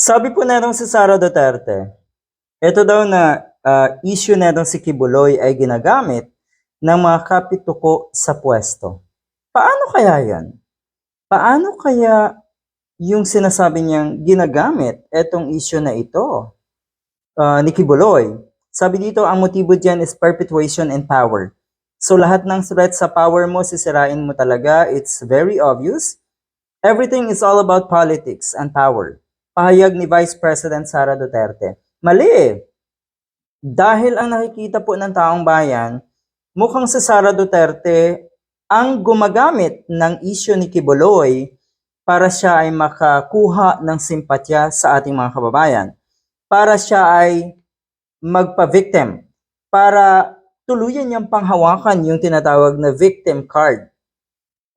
Sabi po netong si Sara Duterte, ito daw na ah, issue netong si Kibuloy ay ginagamit ng mga kapituko sa pwesto. Paano kaya yan? Paano kaya yung sinasabi niyang ginagamit etong issue na ito ah, ni Kibuloy? Sabi dito, ang motibo dyan is perpetuation and power. So lahat ng threat sa power mo, sisirain mo talaga. It's very obvious. Everything is all about politics and power. Pahayag ni Vice President Sara Duterte. Mali. Dahil ang nakikita po ng taong bayan, mukhang si Sara Duterte ang gumagamit ng issue ni Kibuloy para siya ay makakuha ng simpatya sa ating mga kababayan. Para siya ay magpa-victim. Para tuluyan niyang panghawakan yung tinatawag na victim card.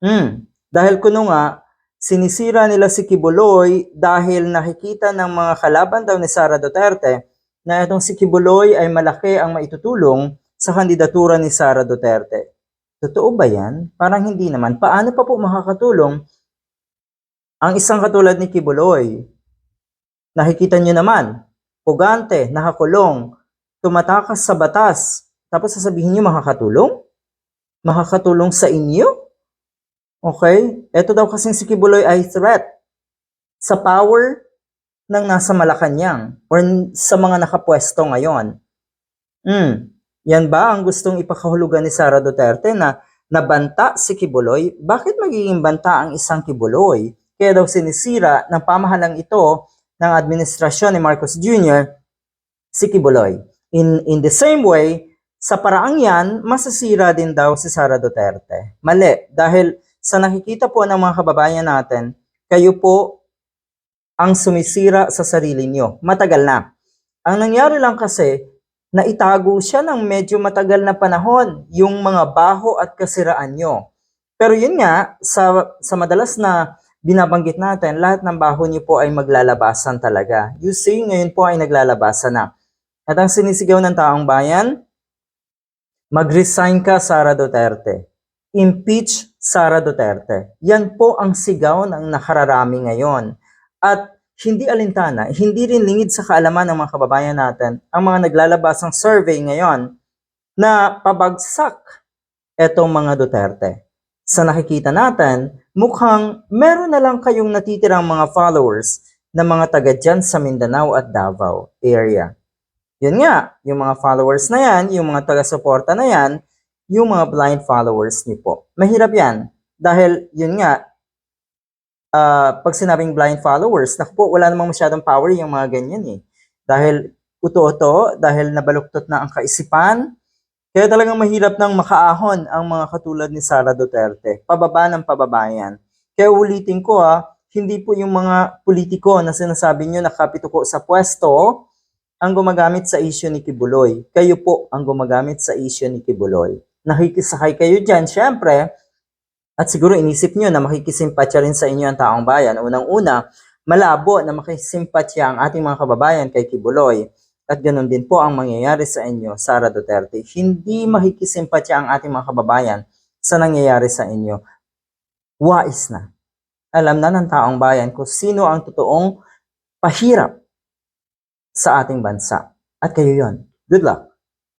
Hmm. Dahil kuno nga, sinisira nila si Kibuloy dahil nakikita ng mga kalaban daw ni Sara Duterte na itong si Kibuloy ay malaki ang maitutulong sa kandidatura ni Sara Duterte. Totoo ba yan? Parang hindi naman. Paano pa po makakatulong ang isang katulad ni Kibuloy? Nakikita niyo naman, pugante, nakakulong, tumatakas sa batas, tapos sasabihin niyo makakatulong? Makakatulong sa inyo? Okay? Ito daw kasing si Kibuloy ay threat sa power ng nasa Malacanang or sa mga nakapwesto ngayon. Hmm. Yan ba ang gustong ipakahulugan ni Sara Duterte na nabanta si Kibuloy? Bakit magiging banta ang isang Kibuloy? Kaya daw sinisira ng pamahalang ito ng administrasyon ni Marcos Jr. si Kibuloy. In, in the same way, sa paraang yan, masasira din daw si Sara Duterte. Mali, dahil sa nakikita po ng mga kababayan natin, kayo po ang sumisira sa sarili nyo. Matagal na. Ang nangyari lang kasi, naitago siya ng medyo matagal na panahon yung mga baho at kasiraan nyo. Pero yun nga, sa, sa madalas na binabanggit natin, lahat ng baho nyo po ay maglalabasan talaga. You see, ngayon po ay naglalabasan na. At ang sinisigaw ng taong bayan, mag-resign ka, Sara Duterte. Impeach Sara Duterte. Yan po ang sigaw ng nakararami ngayon. At hindi alintana, hindi rin lingid sa kaalaman ng mga kababayan natin ang mga naglalabasang survey ngayon na pabagsak etong mga Duterte. Sa nakikita natin, mukhang meron na lang kayong natitirang mga followers na mga taga dyan sa Mindanao at Davao area. Yun nga, yung mga followers na yan, yung mga taga-suporta na yan, yung mga blind followers niyo po. Mahirap yan. Dahil, yun nga, ah, pag sinabing blind followers, naku po, wala namang masyadong power yung mga ganyan eh. Dahil uto-uto, dahil nabaluktot na ang kaisipan, kaya talagang mahirap nang makaahon ang mga katulad ni Sara Duterte. Pababa ng pababa. Kaya ulitin ko ha, hindi po yung mga politiko na sinasabi nyo nakapituko sa pwesto ang gumagamit sa issue ni Kibuloy. Kayo po ang gumagamit sa issue ni Kibuloy. Nakikisakay kayo dyan, syempre, at siguro inisip nyo na makikisimpatya rin sa inyo ang taong bayan. Unang-una, malabo na makisimpatya ang ating mga kababayan kay Kibuloy. At ganun din po ang mangyayari sa inyo, Sara Duterte. Hindi makikisimpatya ang ating mga kababayan sa nangyayari sa inyo. Wais na. Alam na ng taong bayan kung sino ang totoong pahirap sa ating bansa. At kayo yon. Good luck.